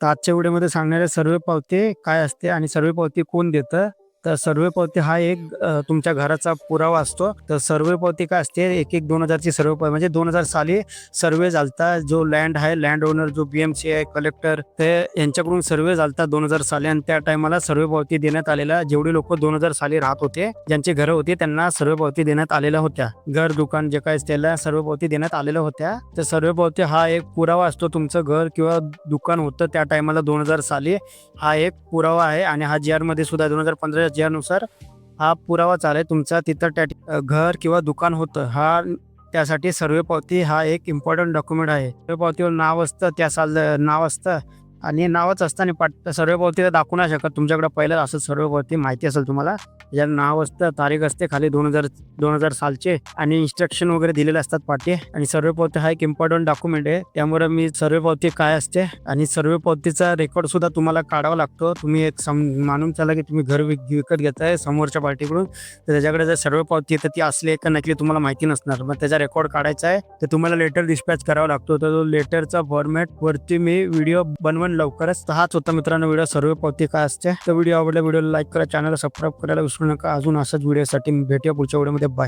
तर आजच्या व्हिडिओमध्ये सांगणारे सर्वे पावती काय असते आणि सर्वे पावती कोण देतं? तर सर्वे पावती हा एक तुमच्या घराचा पुरावा असतो. तर सर्वे पावती काय असते? एक एक दोन हजारची सर्वे पावती म्हणजे दोन हजार साली सर्वे झालता जो लँड आहे लँड ओनर जो बीएमसी आहे कलेक्टर ते यांच्याकडून सर्वे झालता दोन हजार साली आणि त्या टायमाला सर्वे पावती देण्यात आलेला जेवढे लोक दोन हजार साली राहत होते ज्यांची घरं होती त्यांना सर्वे पावती देण्यात आलेल्या होत्या. घर दुकान जे काय त्याला सर्वे पावती देण्यात आलेल्या होत्या. तर सर्वे पावती हा एक पुरावा असतो तुमचं घर किंवा दुकान होतं त्या टायमाला दोन हजार साली. हा एक पुरावा आहे आणि हा जी मध्ये सुद्धा दोन हजार पंधरा जी हा पुरावा चालेल. तुमचा तिथं त्या घर किंवा दुकान होतं. हा त्यासाठी सर्वे पावती हा एक इम्पॉर्टंट डॉक्युमेंट आहे. सर्वे पावतीवर नाव असतं त्या साल नाव असतं. आणि नावच असतं आणि पाट सर्वे पावती तर दाखवू नाही शकत. तुमच्याकडे पहिलं असं सर्व पावती माहिती असेल तुम्हाला. ज्या नाव असतं तारीख असते खाली दोन हजार दोन हजार सालचे. आणि इन्स्ट्रक्शन वगैरे दिलेले असतात पाठी. आणि सर्वे पावती हा एक इम्पॉर्टंट डॉक्युमेंट आहे. त्यामुळे मी सर्वे पावती काय असते आणि सर्वे पावतीचा रेकॉर्ड सुद्धा तुम्हाला काढावा लागतो. तुम्ही एक सम मानून चला की तुम्ही घर विक- विकत घेताय समोरच्या पार्टीकडून. तर त्याच्याकडे जर सर्वे पावती तर ती असली का नकली तुम्हाला माहिती नसणार. मग त्याचा रेकॉर्ड काढायचा आहे. तर तुम्हाला लेटर डिस्पॅच करावा लागतो. तर तो लेटरचा फॉर्मॅट वरती मी व्हिडिओ बनवून लवकरच तर हाच होता मित्रांनो व्हिडिओ. सर्व पावती काय असते? तर व्हिडिओ आवडला व्हिडिओला लाईक करा चॅनलला सबस्क्राईब करायला विसरू नका. अजून असाच व्हिडिओसाठी भेटूया पुढच्या व्हिडिओमध्ये बाय